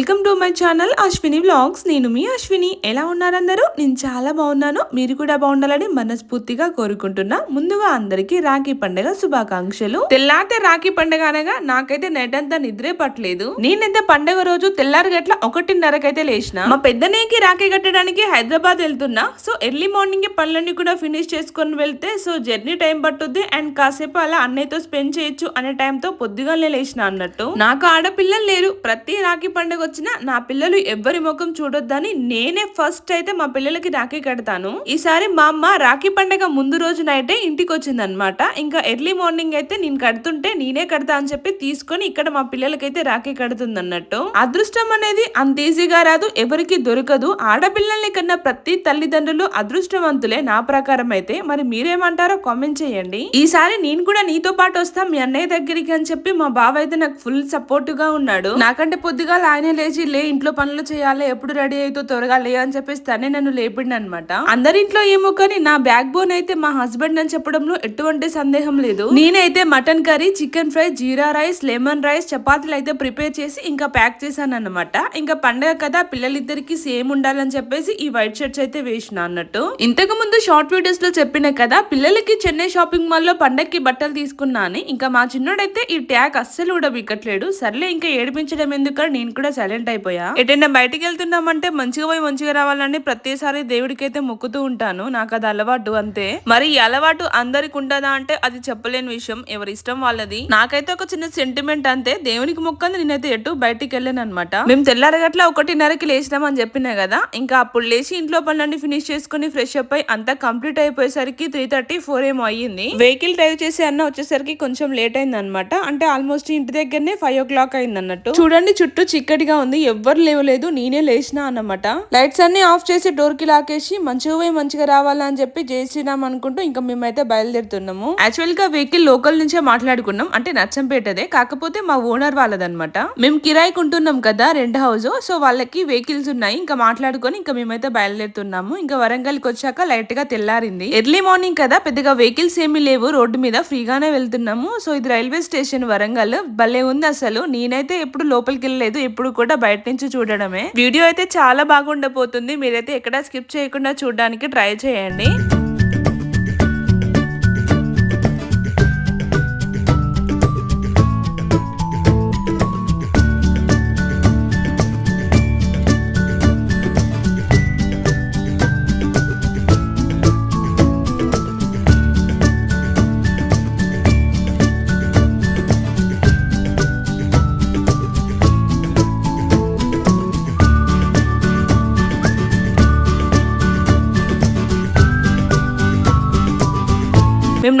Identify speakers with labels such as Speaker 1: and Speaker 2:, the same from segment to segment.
Speaker 1: Welcome to my channel Ashwini vlogs నేను మీ అశ్విని ఎలా ఉన్నారందరూ నేను చాలా బాగున్నాను. మీరు కూడా బాగుండాలని మనస్ఫూర్తిగా కోరుకుంటున్నా. ముందుగా అందరికీ రాఖీ పండుగ శుభాకాంక్షలు. తెల్లారితే రాఖీ పండుగ అనగా నాకైతే నెటంతా నిద్రే పట్టలేదు. నేనైతే పండుగ రోజు తెల్లారి గట్ల ఒకటిన్నరకైతే లేచిన మా పెద్దనేకి రాఖీ కట్టడానికి హైదరాబాద్ వెళ్తున్నా. సో ఎర్లీ మార్నింగ్ పనులన్నీ కూడా ఫినిష్ చేసుకొని వెళ్తే సో జర్నీ టైం పట్టుద్ది. అండ్ కాసేపు అలా అన్నయ్యతో స్పెండ్ చేయొచ్చు అనే టైంతో పొద్దుగానే లేచిన అన్నట్టు. నాకు ఆడపిల్లలు లేరు. ప్రతి రాఖీ పండుగ వచ్చినా నా పిల్లలు ఎవ్వరి ముఖం చూడొద్దని నేనే ఫస్ట్ అయితే మా పిల్లలకి రాఖీ కడతాను. ఈసారి మా అమ్మ రాఖీ పండగ ముందు రోజు నైటే ఇంటికి వచ్చింది అనమాట ఇంకా ఎర్లీ మార్నింగ్ అయితే నేను కడుతుంటే నేనే కడతా అని చెప్పి తీసుకొని ఇక్కడ మా పిల్లలకైతే రాఖీ కడుతుంది అన్నట్టు అదృష్టం అనేది అంత ఈజీగా రాదు ఎవరికి దొరకదు. ఆడపిల్లల్ని కన్నా ప్రతి తల్లిదండ్రులు అదృష్టవంతులే నా ప్రకారం అయితే. మరి మీరేమంటారో కామెంట్ చేయండి. ఈసారి నేను కూడా నీతో పాటు వస్తా మీ అన్నయ్య దగ్గరికి అని చెప్పి మా బావ అయితే నాకు ఫుల్ సపోర్ట్గా ఉన్నాడు. నాకంటే పొద్దుగా ఆయన లేచి ఇంట్లో పనులు చేయాలి ఎప్పుడు రెడీ అయితే త్వరగా లే అని చెప్పేసి తనే నన్ను లేపిండి అనమాట అందరింట్లో ఏమో కానీ నా బ్యాక్ బోన్ అయితే మా హస్బెండ్ అని చెప్పడంలో ఎటువంటి సందేహం లేదు. నేనైతే mutton curry chicken fry jeera rice lemon rice చపాతీలు అయితే ప్రిపేర్ చేసి ఇంకా ప్యాక్ చేశాను అనమాట ఇంకా పండగ కదా పిల్లలిద్దరికి సేమ్ ఉండాలని చెప్పేసి ఈ వైట్ షర్ట్స్ అయితే వేసిన అన్నట్టు. ఇంతకు ముందు షార్ట్ వీడియోస్లో చెప్పిన కదా పిల్లలకి చెన్నై షాపింగ్ మాల్లో పండగకి బట్టలు తీసుకున్నా అని. ఇంకా మా చిన్నోడైతే ఈ ట్యాగ్ అస్సలు కూడా బిక్కట్లేడు సర్లే ఇంకా ఏడిపించడం ఎందుకు నేను కూడా సైలెంట్ అయిపోయా ఎటైనా బయటికి వెళ్తున్నామంటే మంచిగా పోయి మంచిగా రావాలని ప్రతిసారి దేవుడికి అయితే మొక్కుతూ ఉంటాను. నాకు అది అలవాటు అంతే. మరి ఈ అలవాటు అందరికి ఉంటుందా అంటే అది చెప్పలేని విషయం. ఎవరి ఇష్టం వాళ్ళది. నాకైతే ఒక చిన్న సెంటిమెంట్ అంతే. దేవునికి మొక్కంది నేనైతే ఎటు బయటికి వెళ్ళాను అనమాట మేము తెల్లారగట్ల ఒకటిన్నరకి లేచినాం అని చెప్పినా కదా ఇంకా అప్పుడు లేచి ఇంట్లో పనులన్నీ ఫినిష్ చేసుకుని ఫ్రెష్ అప్ అయి అంతా కంప్లీట్ అయిపోయేసరికి త్రీ థర్టీ ఫోర్ ఏమో అయ్యింది. వెహికల్ డ్రైవ్ చేసి అన్న వచ్చేసరికి కొంచెం లేట్ అయింది అనమాట అంటే ఆల్మోస్ట్ ఇంటి దగ్గరనే ఫైవ్ ఓ క్లాక్ అయింది అన్నట్టు చూడండి చుట్టూ చిక్కటిగా ఉంది. ఎవ్వరు లేవలేదు నేనే లేచినా అన్నమాట. లైట్స్ అన్ని ఆఫ్ చేసి డోర్కి లాకేసి మంచిగా పోయి మంచిగా రావాలని చెప్పి చేసినాం అనుకుంటూ ఇంకా మేమైతే బయలుదేరుతున్నాము. యాక్చువల్గా వెహికల్ లోకల్ నుంచే మాట్లాడుకున్నాం అంటే నచ్చంపేటదే. కాకపోతే మా ఓనర్ వాళ్ళదనమాట మేము కిరాయికి ఉంటున్నాం కదా రెంట్ హౌస్ సో వాళ్ళకి వెహికల్స్ ఉన్నాయి ఇంకా మాట్లాడుకొని ఇంకా మేమైతే బయలుదేరుతున్నాము. ఇంకా వరంగల్కి వచ్చాక లైట్గా తెల్లారింది. ఎర్లీ మార్నింగ్ కదా పెద్దగా వెహికల్స్ ఏమీ లేవు రోడ్డు మీద ఫ్రీగానే వెళ్తున్నాము. సో ఇది రైల్వే స్టేషన్ వరంగల్ భలే ఉంది అసలు. నేనైతే ఎప్పుడు లోపలికి వెళ్ళలేదు ఎప్పుడు కూడా బయట నుంచి చూడడమే. వీడియో అయితే చాలా బాగుండబోతుంది. మీరైతే ఎక్కడ స్కిప్ చేయకుండా చూడడానికి ట్రై చేయండి.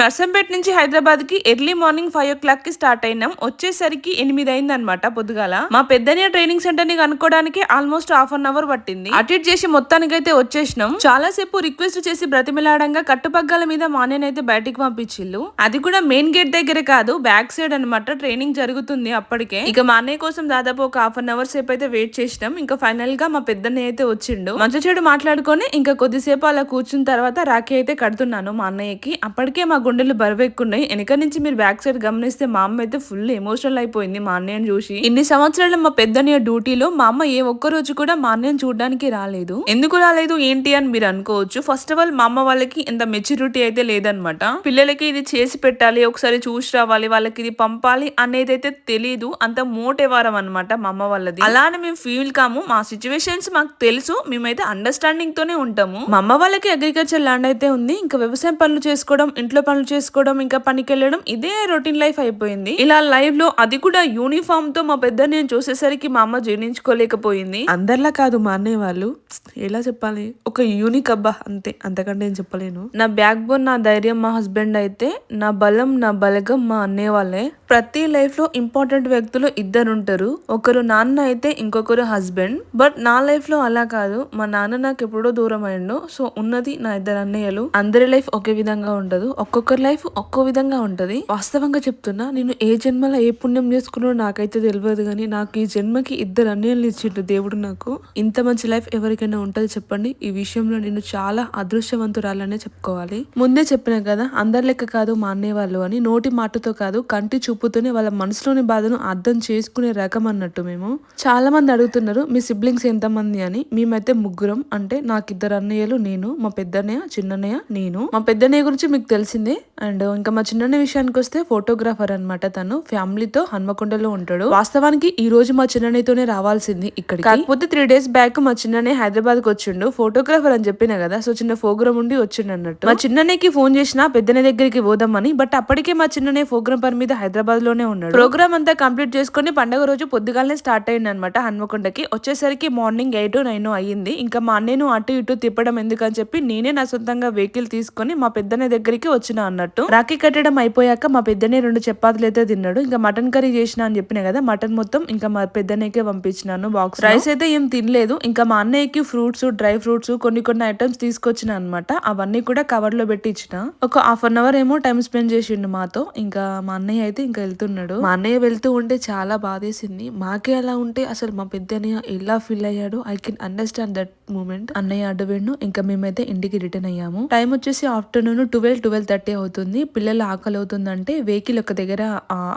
Speaker 1: నర్సంపేట నుంచి హైదరాబాద్కి ఎర్లీ మార్నింగ్ ఫైవ్ ఓ క్లాక్కి స్టార్ట్ అయినాం. వచ్చేసరికి ఎనిమిది అయింది అనమాట పొద్దుగాల. మా పెద్దనే ట్రైనింగ్ సెంటర్ని కనుక్కోవడానికి ఆల్మోస్ట్ హాఫ్ అన్ అవర్ పట్టింది. అటెండ్ చేసి మొత్తానికి అయితే వచ్చేసినాం. చాలా సేపు రిక్వెస్ట్ చేసి బ్రతిమిలాడంగా కట్టుపగ్గాల మీద మానేన్ అయితే బయటికి పంపించిల్లు అది కూడా మెయిన్ గేట్ దగ్గర కాదు బ్యాక్ సైడ్ అన్నమాట. ట్రైనింగ్ జరుగుతుంది అప్పటికే. ఇక మా అన్నయ్య కోసం దాదాపు ఒక హాఫ్ అన్ అవర్ సేపు అయితే వెయిట్ చేసినాం. ఇంకా ఫైనల్గా మా పెద్దన్నయ్య అయితే వచ్చిండు. మంచి చెడు మాట్లాడుకొని ఇంకా కొద్దిసేపు అలా కూర్చున్న తర్వాత రాఖీ అయితే కడుతున్నాను మా అన్నయ్యకి. అప్పటికే మా గుండెలు బరువెక్కున్నాయి. వెనక నుంచి మీరు బ్యాక్ సైడ్ గమనిస్తే మా అమ్మ అయితే ఫుల్ ఎమోషనల్ అయిపోయింది మా అన్నయ్యని చూసి. ఇన్ని సంవత్సరాల మా పెద్దనయ్య డ్యూటీలో మా అమ్మ ఏ ఒక్క రోజు కూడా మా అన్నయ్యని చూడడానికి రాలేదు. ఎందుకు రాలేదు? ఏంటి అని మీరు అనుకోవచ్చు. ఫస్ట్ ఆఫ్ ఆల్ మా అమ్మ వాళ్ళకి ఎంత మెచ్యూరిటీ అయితే లేదనమాట పిల్లలకి ఇది చేసి పెట్టాలి ఒకసారి చూసి రావాలి వాళ్ళకి ఇది పంపాలి అనేది అయితే తెలియదు అంత మోటేవారం అనమాట మా అమ్మ వాళ్ళది. అలానే మేము ఫీల్ కాము. మా సిచ్యువేషన్స్ మాకు తెలుసు. మేమైతే అండర్స్టాండింగ్ తోనే ఉంటాము. మా అమ్మ వాళ్ళకి అగ్రికల్చర్ ల్యాండ్ అయితే ఉంది. ఇంకా వ్యవసాయం పనులు చేసుకోవడం ఇంట్లో పనులు చేసుకోవడం ఇంకా పనికి వెళ్ళడం ఇదే రొటీన్ లైఫ్ అయిపోయింది. ఇలా లైవ్లో అది కూడా యూనిఫామ్తో మా పెద్ద నేను చూసేసరికి మా అమ్మ జీర్ణించుకోలేకపోయింది. అందరిలా కాదు మా అన్నయ్య వాళ్ళు. ఎలా చెప్పాలి? ఒక యూనిక్ అబ్బా అంతే. అంతకంటే నేను చెప్పలేను. నా బ్యాక్ బోన్ నా ధైర్యం మా హస్బెండ్ అయితే నా బలం నా బలగం మా అన్నయ్య వాళ్ళే. ప్రతి లైఫ్లో ఇంపార్టెంట్ వ్యక్తులు ఇద్దరు ఉంటారు ఒకరు నాన్న అయితే ఇంకొకరు హస్బెండ్ బట్ నా లైఫ్లో అలా కాదు. మా నాన్న నాకు ఎప్పుడో దూరం అయ్యిండు సో ఉన్నది నా ఇద్దరు అన్నయ్యలు. అందరి లైఫ్ ఒకే విధంగా ఉండదు. ఒక్కొక్కరి లైఫ్ ఒక్కో విధంగా ఉంటది. వాస్తవంగా చెప్తున్నా నేను ఏ జన్మలో ఏ పుణ్యం చేసుకున్నాడో నాకైతే తెలియదు కానీ నాకు ఈ జన్మకి ఇద్దరు అన్యాలు ఇచ్చిండు దేవుడు నాకు. ఇంత మంచి లైఫ్ ఎవరికైనా ఉంటది చెప్పండి. ఈ విషయంలో నేను చాలా అదృష్టవంతురాలనే చెప్పుకోవాలి. ముందే చెప్పిన కదా అందరి లెక్క కాదు మా అన్నయ్య వాళ్ళు అని నోటి మాటతో కాదు కంటి చూపుతోనే వాళ్ళ మనసులోని బాధను అర్థం చేసుకునే రకం అన్నట్టు మేము. చాలా మంది అడుగుతున్నారు మీ సిబ్లింగ్స్ ఎంతమంది అని. మేమైతే ముగ్గురం అంటే నాకు ఇద్దరు అన్నయ్యలు నేను మా పెద్దన్నయ్య చిన్నన్నయ్య నేను. మా పెద్దన్నయ్య గురించి మీకు తెలిసింది అండ్ ఇంకా మా చిన్న విషయానికి వస్తే ఫోటోగ్రాఫర్ అన్నమాట తను. ఫ్యామిలీతో హన్మకొండలో ఉంటాడు. వాస్తవానికి ఈ రోజు మా చిన్ననితోనే రావాల్సింది ఇక్కడ కాకపోతే త్రీ డేస్ బ్యాక్ మా చిన్ననే హైదరాబాద్కి వచ్చిండు. ఫోటోగ్రాఫర్ అని చెప్పిన కదా సో చిన్న ప్రోగ్రామ్ ఉండి వచ్చిండు అన్నట్టు. మా చిన్ననేకి ఫోన్ చేసిన పెద్దనే దగ్గరికి పోదామని బట్ అప్పటికే మా చిన్ననే ప్రోగ్రామ్ పని మీద హైదరాబాద్లోనే ఉన్నాడు. ప్రోగ్రామ్ అంతా కంప్లీట్ చేసుకుని పండగ రోజు పొద్దుగాలనే స్టార్ట్ అయింది అనమాట హన్మకొండకి. వచ్చేసరికి మార్నింగ్ ఎయిట్ నైన్ అయ్యింది. ఇంకా మా అన్నయ్యను అటు ఇటు తిప్పడం ఎందుకని చెప్పి నేనే నా సొంతంగా వెహికల్ తీసుకొని మా పెద్దనే దగ్గరికి వచ్చిన అన్నట్టు. రాఖీ కట్టడం అయిపోయాక మా పెద్దనే రెండు చపాతీలు అయితే తిన్నాడు. ఇంకా మటన్ కర్రీ చేసిన అని చెప్పిన కదా మటన్ మొత్తం ఇంకా మా పెద్దనేకే పంపించినాను బాక్స్ రైస్ అయితే ఏం తినలేదు. ఇంకా మా అన్నయ్యకి ఫ్రూట్స్ డ్రై ఫ్రూట్స్ కొన్ని కొన్ని ఐటమ్స్ తీసుకొచ్చిన అనమాట అవన్నీ కూడా కవర్లో పెట్టి ఇచ్చిన. ఒక హాఫ్ అన్ అవర్ ఏమో టైం స్పెండ్ చేసిండు మాతో. ఇంకా మా అన్నయ్య అయితే ఇంకా వెళ్తున్నాడు. మా అన్నయ్య వెళ్తూ ఉంటే చాలా బాధేసింది. మాకే అలా ఉంటే అసలు మా పెద్ద అన్నయ్య ఎలా ఫీల్ అయ్యాడు I can understand that moment. అన్నయ్య అడ్డవేండు ఇంకా మేమైతే ఇంటికి రిటర్న్ అయ్యాము. టైం వచ్చేసి ఆఫ్టర్నూన్ ట్వెల్వ్ ట్వెల్వ్ థర్టీ అవుతుంది. పిల్లలు ఆకలి అవుతుందంటే వెహికల్ ఒక దగ్గర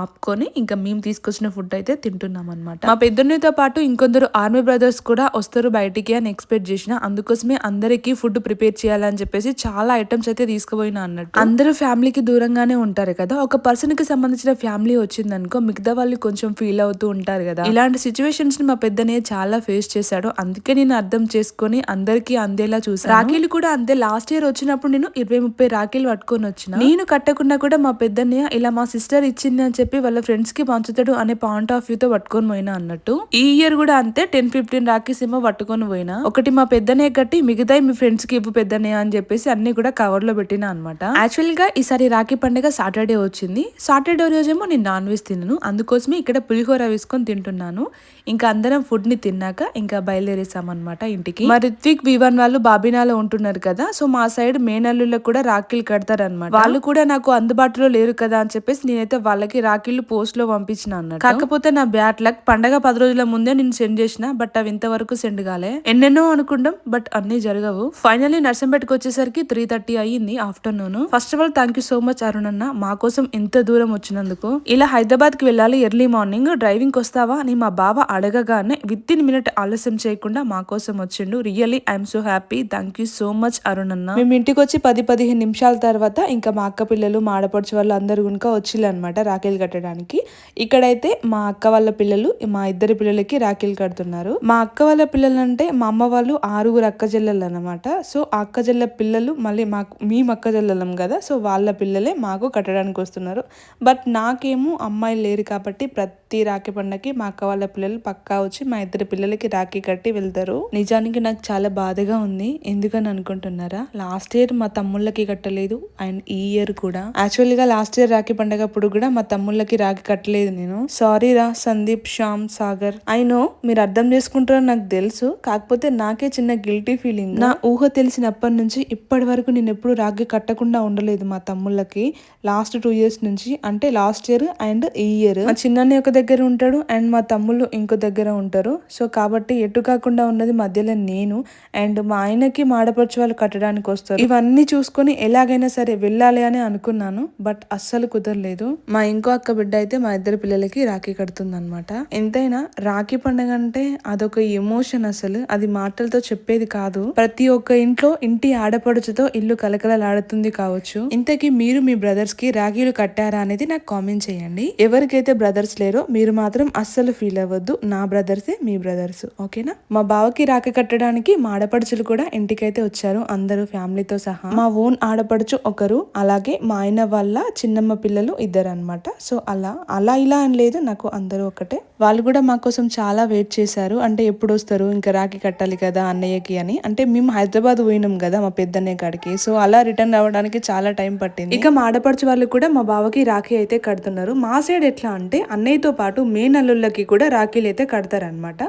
Speaker 1: ఆపుకొని ఇంకా మేము తీసుకొచ్చిన ఫుడ్ అయితే తింటున్నాం అనమాట మా పెద్దన్నతో పాటు ఇంకొందరు ఆర్మీ బ్రదర్స్ కూడా వస్తారు బయటికి అని ఎక్స్పెక్ట్ చేసిన. అందుకోసమే అందరికి ఫుడ్ ప్రిపేర్ చేయాలని చెప్పేసి చాలా ఐటమ్స్ అయితే తీసుకుపోయినా అన్నట్టు. అందరూ ఫ్యామిలీకి దూరంగానే ఉంటారు కదా. ఒక పర్సన్కి సంబంధించిన ఫ్యామిలీ వచ్చింది అనుకో మిగతా వాళ్ళు కొంచెం ఫీల్ అవుతూ ఉంటారు కదా. ఇలాంటి సిచ్యువేషన్స్ని మా పెద్దనే చాలా ఫేస్ చేశాడు. అందుకే నేను అర్థం చేసుకొని అందరికీ అందేలా చూసాను రాఖీలు కూడా అంతే. లాస్ట్ ఇయర్ వచ్చినప్పుడు నేను ఇరవై ముప్పై రాఖీలు పట్టుకొని వచ్చిన? నేను కట్టకుండా కూడా మా పెద్దన్నయ్య ఇలా మా సిస్టర్ ఇచ్చింది అని చెప్పి వాళ్ళ ఫ్రెండ్స్కి పంచుతాడు అనే పాయింట్ ఆఫ్ వ్యూ తో పట్టుకొని పోయినా అన్నట్టు. ఈ ఇయర్ కూడా అంతే టెన్ ఫిఫ్టీన్ రాఖీస్ ఏమో పట్టుకొని పోయినా. ఒకటి మా పెద్దనే కట్టి మిగతా మీ ఫ్రెండ్స్కి ఇవ్వు పెద్దనే అని చెప్పేసి అన్ని కూడా కవర్లో పెట్టినా అనమాట యాక్చువల్గా ఈసారి రాఖీ పండుగ సాటర్డే వచ్చింది. సాటర్డే రోజేమో నేను నాన్ వెజ్ తినను. అందుకోసమే ఇక్కడ పులిహోర వేసుకొని తింటున్నాను. ఇంకా అందరం ఫుడ్ని తిన్నాక ఇంకా బయలుదేరేసామన్నమాట ఇంటికి. మా రిత్విక్ వివన్ వాళ్ళు బాబినాలో ఉంటున్నారు కదా సో మా సైడ్ మేనల్లులకు కూడా రాఖీలు కడతారనమాట అనమాట వాళ్ళు కూడా నాకు అందుబాటులో లేరు కదా అని చెప్పేసి నేనైతే వాళ్ళకి రాఖీలు పోస్ట్లో పంపించిన అన్నట్టు. కాకపోతే నా బ్యాట్ లక్. పండగ పది రోజుల ముందే నేను సెండ్ చేసిన బట్ అవి ఇంతవరకు సెండ్ కాలే. ఎన్నెన్నో అనుకుంటాం బట్ అన్ని జరగవు. ఫైనల్లీ నర్సంపేటకి వచ్చేసరికి త్రీ థర్టీ అయ్యింది afternoon. First of all thank you so much Arun అన్న. మా కోసం ఎంత దూరం వచ్చినందుకు. ఇలా హైదరాబాద్కి వెళ్ళాలి ఎర్లీ మార్నింగ్ డ్రైవింగ్ వస్తావా అని మా బావ అడగగానే విత్ ఇన్ మినిట్ ఆలస్యం చేయకుండా మా కోసం వచ్చిండు. Really I'm so happy thank you so much Arun అన్న. మేము ఇంటికి వచ్చి పది పదిహేను నిమిషాల తర్వాత ఇంకా మా అక్క పిల్లలు మా ఆడపడుచు వాళ్ళు అందరు కనుక వచ్చిళ్ళు అనమాట రాఖీలు కట్టడానికి. ఇక్కడైతే మా అక్క వాళ్ళ పిల్లలు మా ఇద్దరు పిల్లలకి రాఖీలు కడుతున్నారు. మా అక్క వాళ్ళ పిల్లలు అంటే మా అమ్మ వాళ్ళు ఆరుగురు అక్క చెల్లెలు అనమాట సో ఆ అక్క చెల్లె పిల్లలు మళ్ళీ మాకు మేము అక్క చెల్లెలం కదా సో వాళ్ళ పిల్లలే మాకు కట్టడానికి వస్తున్నారు. బట్ నాకేమో అమ్మాయిలు లేరు కాబట్టి ప్రతి రాఖీ పండగకి మా అక్క వాళ్ళ పిల్లలు పక్కా వచ్చి మా ఇద్దరు పిల్లలకి రాఖీ కట్టి వెళ్తారు. నిజానికి నాకు చాలా బాధగా ఉంది. ఎందుకని అనుకుంటున్నారా? లాస్ట్ ఇయర్ మా తమ్ముళ్ళకి కట్టలేదు. అండ్ ఈ ఇయర్ కూడా. యాక్చువల్గా లాస్ట్ ఇయర్ రాఖీ పండగ అప్పుడు కూడా మా తమ్ముళ్ళకి రాఖీ కట్టలేదు నేను. సారీ రా సందీప్ శ్యామ్ సాగర్. ఐ నో మీరు అర్థం చేసుకుంటారో నాకు తెలుసు. కాకపోతే నాకే చిన్న గిల్టీ ఫీలింగ్ నా ఊహ తెలిసినప్పటి నుంచి ఇప్పటి వరకు నేను ఎప్పుడు రాఖీ కట్టకుండా ఉండలేదు మా తమ్ముళ్ళకి. లాస్ట్ టూ ఇయర్స్ నుంచి. అంటే లాస్ట్ ఇయర్ అండ్ ఈ ఇయర్ మా చిన్నని ఒక దగ్గర ఉంటాడు అండ్ మా తమ్ముళ్ళు ఇంకో దగ్గర ఉంటారు. సో కాబట్టి ఎటు కాకుండా ఉన్నది మధ్యలో నేను అండ్ మా ఆయనకి మాడపరచు వాళ్ళు కట్టడానికి వస్తారు. ఇవన్నీ చూసుకొని ఎలాగైనా సరే వెళ్ళాలి అని అనుకున్నాను బట్ అస్సలు కుదరలేదు. మా ఇంకో అక్క బిడ్డ అయితే మా ఇద్దరు పిల్లలకి రాఖీ కడుతుంది అనమాట ఎంతైనా రాఖీ పండుగ అంటే అదొక ఎమోషన్ అసలు. అది మాటలతో చెప్పేది కాదు. ప్రతి ఒక్క ఇంట్లో ఇంటి ఆడపడుచుతో ఇల్లు కలకలలాడుతుంది కావచ్చు. ఇంతకీ మీరు మీ బ్రదర్స్కి రాఖీలు కట్టారా అనేది నాకు కామెంట్ చేయండి. ఎవరికైతే బ్రదర్స్ లేరో మీరు మాత్రం అస్సలు ఫీల్ అవ్వద్దు. నా బ్రదర్సే మీ బ్రదర్స్. ఓకేనా? మా బావకి రాఖీ కట్టడానికి మా ఆడపడుచులు కూడా ఇంటికైతే వచ్చారు అందరూ ఫ్యామిలీతో సహా. మా ఓన్ ఆడపడుచు ఒకరు అలాగే మా ఆయన వాళ్ళ చిన్నమ్మ పిల్లలు ఇద్దరు అనమాట సో అలా అలా ఇలా అని లేదు. నాకు అందరూ ఒకటే. వాళ్ళు కూడా మా కోసం చాలా వెయిట్ చేశారు. అంటే ఎప్పుడు వస్తారు? ఇంకా రాఖీ కట్టాలి కదా అన్నయ్యకి అని. అంటే మేము హైదరాబాద్ పోయినాం కదా మా పెద్దన్నయ్య కాడికి. సో అలా రిటర్న్ అవ్వడానికి చాలా టైం పట్టింది. ఇక మా ఆడపడుచు వాళ్ళు కూడా మా బావకి రాఖీ అయితే కడుతున్నారు. మా సైడ్ ఎట్లా అంటే అన్నయ్యతో పాటు మేనల్లుళ్ళకి కూడా రాఖీలు అయితే కడతారనమాట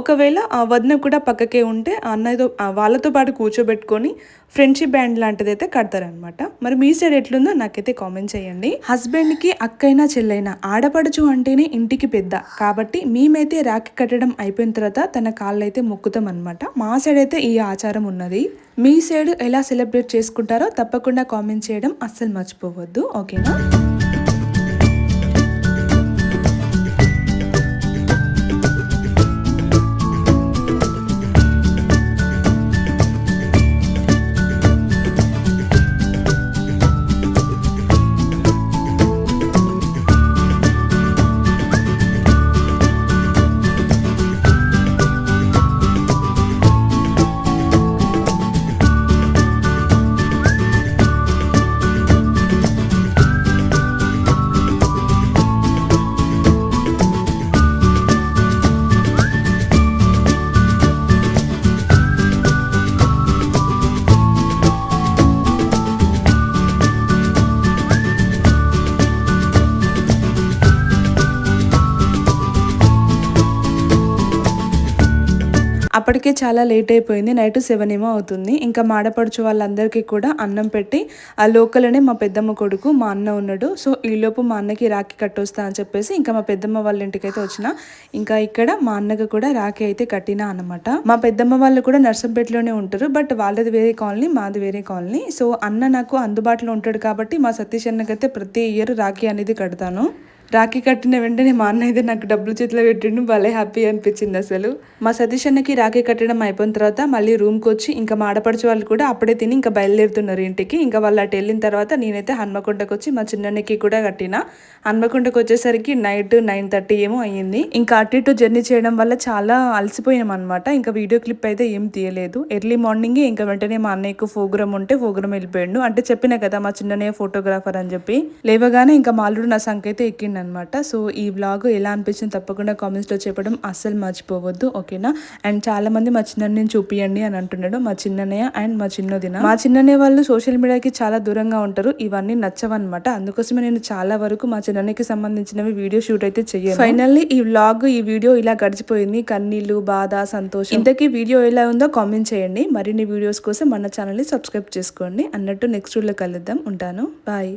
Speaker 1: ఒకవేళ వదిన కూడా పక్కకే ఉంటే అన్నయ్యతో వాళ్ళతో పాటు కూర్చోబెట్టుకొని ఫ్రెండ్షిప్ బ్యాండ్ లాంటిది అయితే కడతారనమాట మరి మీ సైడ్ ఎట్లుందో నాకైతే కామెంట్ చేయండి. హస్బెండ్కి అక్కైనా చెల్లైనా ఆడపడుచు అంటేనే ఇంటికి పెద్ద. కాబట్టి కాబట్టి మేమైతే రాఖీ కట్టడం అయిపోయిన తర్వాత తన కాళ్ళు అయితే మొక్కుతాం అనమాట మా సైడ్ అయితే ఈ ఆచారం ఉన్నది. మీ సైడ్ ఎలా సెలబ్రేట్ చేసుకుంటారో తప్పకుండా కామెంట్ చేయడం అస్సలు మర్చిపోవద్దు. ఓకేనా? అప్పటికే చాలా లేట్ అయిపోయింది. నైట్ సెవెన్ ఏమో అవుతుంది. ఇంకా మాడపడుచు వాళ్ళందరికీ కూడా అన్నం పెట్టి ఆ లోకలనే మా పెద్దమ్మ కొడుకు మా అన్న ఉన్నాడు. సో ఈలోపు మా అన్నకి రాఖీ కట్టొస్తా అని చెప్పేసి ఇంకా మా పెద్దమ్మ వాళ్ళ ఇంటికి అయితే వచ్చిన. ఇంకా ఇక్కడ మా అన్నకు కూడా రాఖీ అయితే కట్టినా అనమాట మా పెద్దమ్మ వాళ్ళు కూడా నర్సంపేటలోనే ఉంటారు. బట్ వాళ్ళది వేరే కాలనీ మాది వేరే కాలనీ. సో అన్న నాకు అందుబాటులో ఉంటాడు కాబట్టి మా సతీష్ అన్నకైతే ప్రతి ఇయర్ రాఖీ అనేది కడతాను. రాఖీ కట్టిన వెంటనే మా అన్న అయితే నాకు డబ్బులు చేతిలో పెట్టిండు. భలే హ్యాపీ అనిపించింది అసలు. మా సతీష్ అన్నకి రాఖీ కట్టడం అయిపోయిన తర్వాత మళ్ళీ రూమ్కి వచ్చి ఇంకా మా ఆడపడిచే వాళ్ళు కూడా అప్పుడే తిని ఇంకా బయలుదేరుతున్నారు ఇంటికి. ఇంకా వాళ్ళు అటు వెళ్ళిన తర్వాత నేనైతే హన్మకొండకు వచ్చి మా చిన్నన్నకి కూడా కట్టిన. హన్మకొండకు వచ్చేసరికి నైట్ నైన్ థర్టీ ఏమో అయ్యింది. ఇంకా అటు ఇటు జర్నీ చేయడం వల్ల చాలా అలసిపోయాం అనమాట ఇంకా వీడియో క్లిప్ అయితే ఏం తీయలేదు. ఎర్లీ మార్నింగ్ ఇంకా వెంటనే మా అన్నయ్యకు ఫోగ్రం ఉంటే ప్రోగ్రామ్ వెళ్ళిపోయాడు. అంటే చెప్పిన కదా మా చిన్నయ్య ఫోటోగ్రాఫర్ అని చెప్పి. లేవగానే ఇంకా మాలుడు నా సంఖ్య అయితే ఎక్కిండు అనమాట సో ఈ వ్లాగ్ ఎలా అనిపించింది తప్పకుండా కామెంట్స్లో చెప్పడం అస్సలు మర్చిపోవద్దు ఓకేనా? అండ్ చాలామంది మా చిన్నని చూపియండి అని అంటున్నాడు మా చిన్ననయ్య అండ్ మా చిన్నదిన. మా చిన్ననే వాళ్ళు సోషల్ మీడియాకి చాలా దూరంగా ఉంటారు ఇవన్నీ నచ్చవన్నమాట. అందుకోసమే నేను చాలా వరకు మా చిన్నకి సంబంధించినవి వీడియో షూట్ అయితే చెయ్యాను. ఫైనల్లీ ఈ వ్లాగ్ ఈ వీడియో ఇలా గడిచిపోయింది. కన్నీళ్ళు బాధ సంతోషం. ఇంతకీ వీడియో ఎలా ఉందో కామెంట్ చేయండి. మరిన్ని వీడియోస్ కోసం మన ఛానల్ని సబ్స్క్రైబ్ చేసుకోండి. అన్నట్టు నెక్స్ట్ వీడియో కలుద్దాం. ఉంటాను. బాయ్